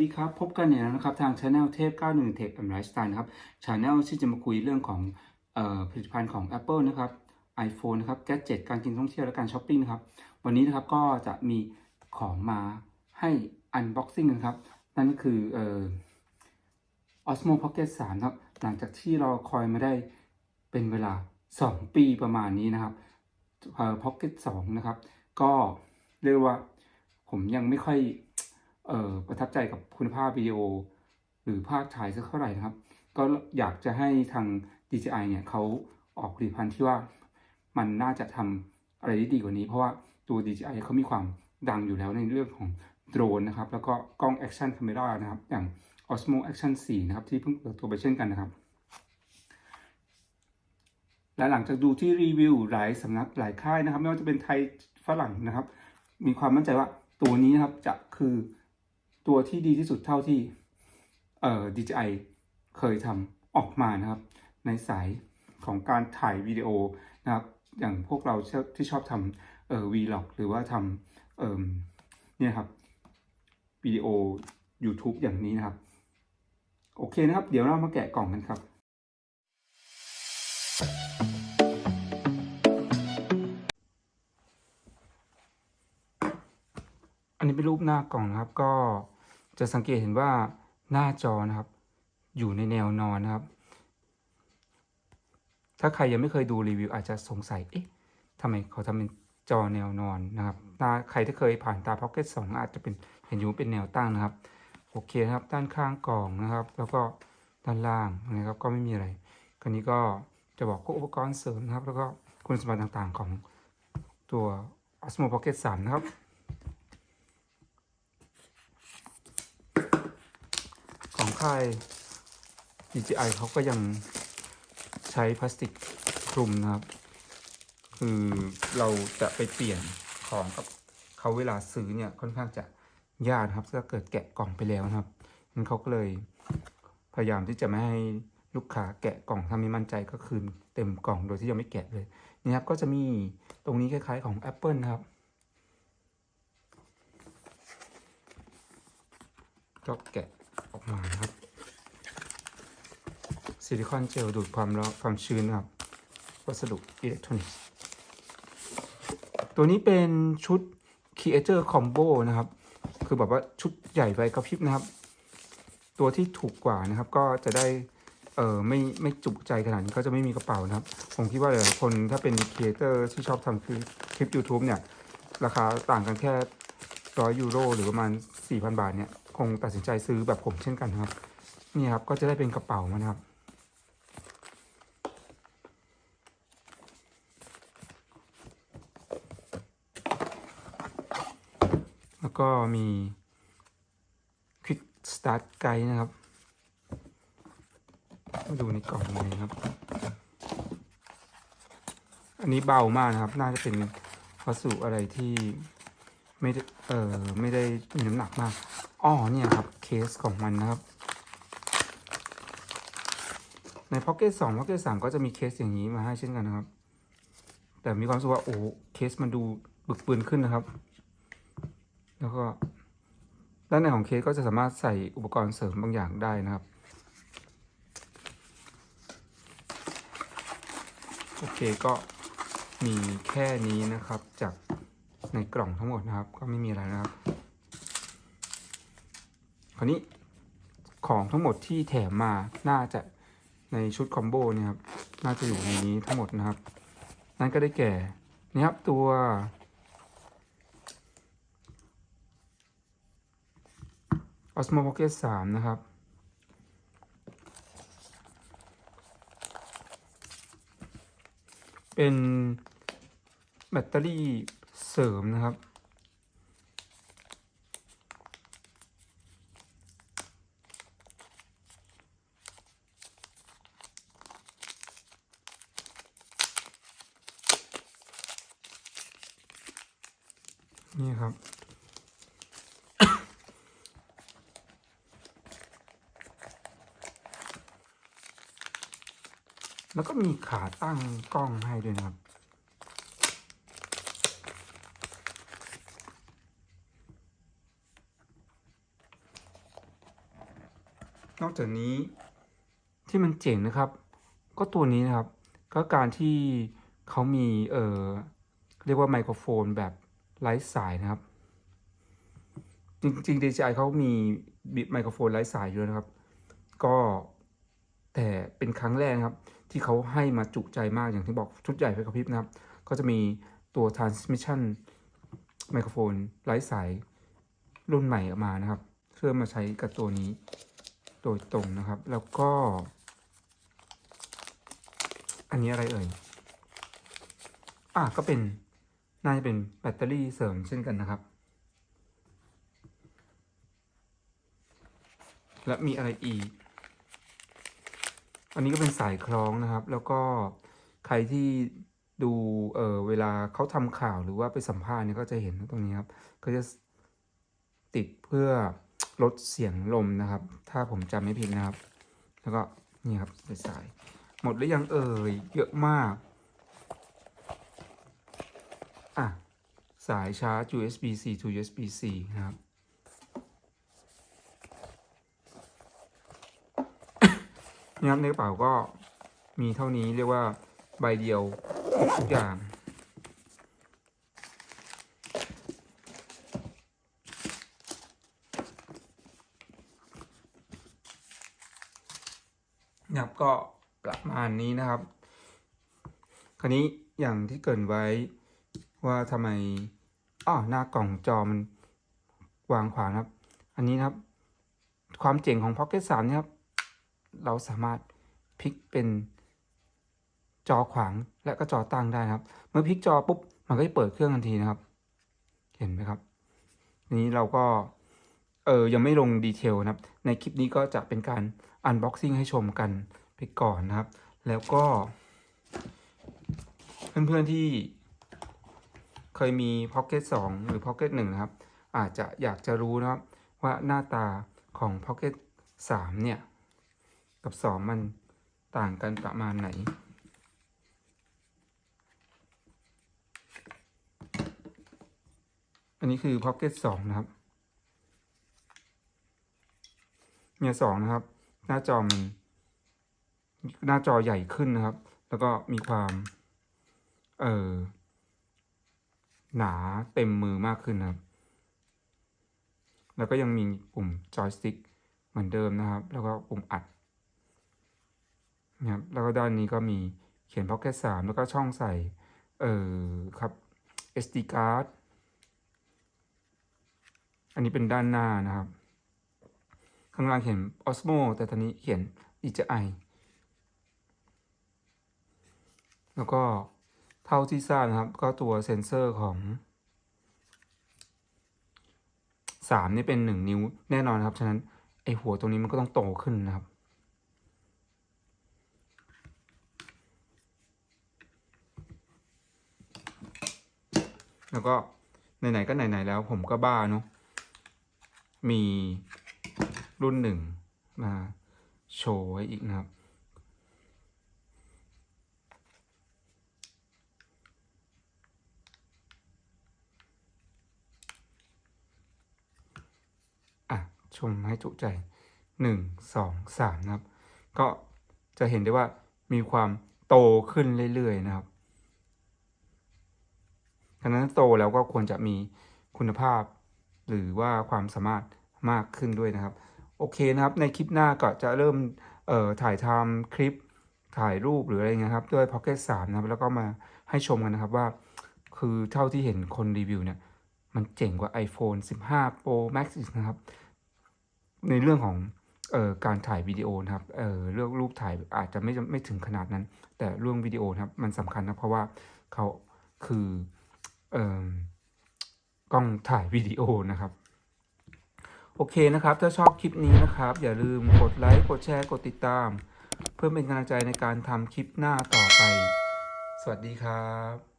ดีครับ พบกันเนี่ยนะครับทางช anel เทพ 91 Tech and Lifestyle นะครับช anel ที่จะมาคุยเรื่องของออผลิตภัณฑ์ของ Apple นะครับ iPhone นะครับ Gadget การกินท่องเที่ยวและการช้อปปิ้งนะครับ วันนี้นะครับก็จะมีของมาให้ unboxing นะครับ นั่นก็คือเอ่อ Osmo Pocket 3 ครับ หลังจากที่เราคอยมาได้เป็นเวลา 2 ปีประมาณนี้นะครับเอ่อ Pocket 2 นะครับ ก็เรียกว่าผมยังไม่ค่อย ประทับใจกับคุณภาพวิดีโอ หรือภาพถ่ายสักเท่าไหร่นะครับ ก็อยากจะให้ทาง DJI เนี่ยเขาออกผลิตภัณฑ์ที่ว่ามันน่าจะทำอะไรได้ดีกว่านี้ เพราะว่าตัว DJI เขามีความดังอยู่แล้วในเรื่องของโดรนนะครับ แล้วก็กล้อง Action Camera นะครับ อย่าง Osmo Action 4 นะครับ ที่เพิ่งเปิดตัวไปเช่นกันนะครับ และหลังจากดูที่รีวิวหลายสำนักหลายค่ายนะครับ ไม่ว่าจะเป็นไทยฝรั่งนะครับ มีความมั่นใจว่าตัวนี้นะครับจะคือ ตัวที่ดีที่สุดเท่าที่เอ่อ DJI เคยทำออกมานะครับ ในสายของการถ่ายวิดีโอนะครับ อย่างพวกเราที่ชอบทำเอ่อ vlog หรือว่าทำเอ่อเนี่ยครับวิดีโอ YouTube อย่างนี้นะครับ โอเคนะครับ เดี๋ยวเรามาแกะกล่องกันครับอันนี้เป็นรูปหน้ากล่องนะครับก็ จะสังเกตเห็นว่าหน้าจอนะครับ อยู่ในแนวนอนนะครับ ถ้าใครยังไม่เคยดูรีวิวอาจจะสงสัย เอ๊ะทำไมเขาทำเป็นจอแนวนอนนะครับถ้าใครที่เคยผ่านตา Pocket 2อาจจะเป็นเห็นอยู่เป็นแนวตั้งนะครับ โอเคนะครับ ด้านข้างกล่องนะครับ แล้วก็ด้านล่างนะครับ ก็ไม่มีอะไรคราวนี้ก็จะบอกพวกอุปกรณ์เสริมนะครับ แล้วก็คุณสมบัติต่างๆของตัว Osmo Pocket 3 นะครับ ของ ค่าย DJI เขาก็ยังใช้พลาสติกคลุมนะครับ คือเราจะไปเปลี่ยนของกับเขาเวลาซื้อเนี่ยค่อนข้างจะยากครับถ้าเกิดแกะกล่องไปแล้วนะครับนั้นเขาก็เลยพยายามที่จะไม่ให้ลูกค้าแกะกล่องถ้าไม่มั่นใจก็คืนเต็มกล่องโดยที่ยังไม่แกะเลยนี่ครับก็จะมีตรงนี้คล้ายๆของ Apple นะครับก็แกะ ออกมาครับ ซิลิคอนเจลดูดความร้อนความชื้นครับ วัสดุอิเล็กทรอนิกส์ ตัวนี้เป็นชุด Creator Combo นะครับ คือแบบว่าชุดใหญ่ไปกระพริบนะครับ ตัวที่ถูกกว่านะครับก็จะได้เออไม่ไม่จุใจขนาดนี้ก็จะไม่มีกระเป๋านะครับ ผมคิดว่าหลายคนถ้าเป็นครีเอเตอร์ที่ชอบทำคลิปคลิป YouTube เนี่ย ราคาต่างกันแค่ร้อยยูโรหรือประมาณ 4,000 บาทเนี่ย งตัดสินใจซื้อแบบผมเช่นกันครับนี่ครับก็จะได้เป็นกระเป๋ามานะครับ แล้วก็มี Quick Start Guide นะครับมาดูในกล่องเลยครับ อันนี้เบามากนะครับ น่าจะเป็นวัสดุอะไรที่ไม่ได้เอ่อไม่ได้มีน้ำหนักมาก อ๋อเนี่ยครับเคสของมันนะครับ ใน Pocket 2 Pocket 3ก็จะมีเคสอย่างนี้มาให้เช่นกันนะครับ แต่มีความรู้สึกว่าโอ้เคสมันดูบึกปืนขึ้นนะครับ แล้วก็ด้านในของเคสก็จะสามารถใส่อุปกรณ์เสริมบางอย่างได้นะครับ โอเคก็มีแค่นี้นะครับจากในกล่องทั้งหมดนะครับ ก็ไม่มีอะไรนะครับ ราวนี้ของทั้งหมดที่แถมมาน่าจะในชุดคอมโบเนี่ยครับ น่าจะอยู่ในนี้ทั้งหมดนะครับ นั่นก็ได้แก่นี่ครับตัว Osmo Pocket 3 นะครับ เป็นแบตเตอรี่เสริมนะครับ นี่ครับ แล้วก็มีขาตั้งกล้องให้ด้วยนะครับนอกจากนี้ที่มันเจ๋งนะครับ ก็ตัวนี้นะครับ ก็การที่เขามีเอ่อเรียกว่าไมโครโฟนแบบ ไร้สายนะครับ จริงๆ DJI เขามีบิดไมโครโฟนไร้สายอยู่นะครับ ก็แต่เป็นครั้งแรกครับ ที่เขาให้มาจุใจมากอย่างที่บอกชุดใหญ่ไฟกระพริบนะครับ ก็จะมีตัว transmission ไมโครโฟนไร้สายรุ่นใหม่ออกมานะครับ เพื่อมาใช้กับตัวนี้โดยตรงนะครับ แล้วก็ อันนี้อะไรเอ่ย อะก็เป็น น่าจะเป็นแบตเตอรี่เสริมเช่นกันนะครับ และมีอะไรอีก อันนี้ก็เป็นสายคล้องนะครับ แล้วก็ใครที่ดูเออเวลาเขาทำข่าวหรือว่าไปสัมภาษณ์เนี่ยก็จะเห็นตรงนี้ครับก็จะติดเพื่อลดเสียงลมนะครับ ถ้าผมจำไม่ผิดนะครับ แล้วก็นี่ครับสาย หมดหรือยังเอ่ยเยอะมาก อะ สายชาร์จ USB C to USB C นะครับ นะครับในกระเป๋าก็มีเท่านี้เรียกว่าใบเดียวทุกอย่างนะครับก็ประมาณนี้นะครับ คราวนี้อย่างที่เกินไว้ ว่าทำไมอ้อหน้ากล่องจอมันวางขวางนะครับ อันนี้นะครับ ความเจ๋งของ Pocket 3เนี่ยครับ เราสามารถพลิกเป็นจอขวางและก็จอตั้งได้ครับ เมื่อพลิกจอปุ๊บมันก็จะเปิดเครื่องทันทีนะครับ เห็นไหมครับ นี้เราก็เออยังไม่ลงดีเทลนะครับ ในคลิปนี้ก็จะเป็นการอันบ็อกซิ่งให้ชมกันไปก่อนนะครับ แล้วก็ เพื่อนๆที่ เคยมี Pocket 2 หรือ Pocket 1 นะครับ อาจจะอยากจะรู้นะครับว่าหน้าตาของ Pocket 3 เนี่ย กับ 2 มันต่างกันประมาณไหน อันนี้คือ Pocket 2 นะครับ เนี่ยสองนะครับ หน้าจอมันหน้าจอใหญ่ขึ้นนะครับ แล้วก็มีความ เออ หนาเต็มมือมากขึ้นนะครับ แล้วก็ยังมีปุ่มจอยสติ๊กเหมือนเดิมนะครับ แล้วก็ปุ่มอัดนะครับแล้วก็ด้านนี้ก็มีเขียน Pocket 3แล้วก็ช่องใส่ เออครับ SD card อันนี้เป็นด้านหน้านะครับ ข้างล่างเขียน Osmo แต่ตอนนี้เขียน DJI แล้วก็ เท่าที่ทราบนะครับ ก็ตัวเซ็นเซอร์ของ3นี่เป็น1นิ้วแน่นอนครับ ฉะนั้นไอหัวตรงนี้มันก็ต้องโตขึ้นนะครับ แล้วก็ไหนๆก็ไหนๆแล้วผมก็บ้าเนาะมีรุ่นหนึ่งมาโชว์ไว้อีกนะครับ อะ ชมให้จุใจหนึ่งสองสามนะครับ ก็จะเห็นได้ว่ามีความโตขึ้นเรื่อยๆนะครับฉะนั้นโตแล้วก็ควรจะมีคุณภาพ หรือว่าความสามารถมากขึ้นด้วยนะครับ โอเคนะครับ ในคลิปหน้าก็จะเริ่มถ่ายทำคลิปถ่ายรูปหรืออะไรเงี้ยครับ ด้วย Pocket 3 นะครับ แล้วก็มาให้ชมกันนะครับว่า คือเท่าที่เห็นคนรีวิวเนี่ย มันเจ๋งกว่า iPhone 15 Pro Max อีกนะครับ ในเรื่องของออการถ่ายวิดีโอนะครับเเรื่องรูปถ่ายอาจจะไม่ไม่ถึงขนาดนั้น แต่เรื่องวิดีโอนะครับมันสำคัญนะเพราะว่าเขาคืออกล้องถ่ายวิดีโอนะครับโอเคนะครับ ถ้าชอบคลิปนี้นะครับ อย่าลืมกดไลค์ กดแชร์ กดติดตาม เพื่อเป็นกำลังใจในการทำคลิปหน้าต่อไป สวัสดีครับ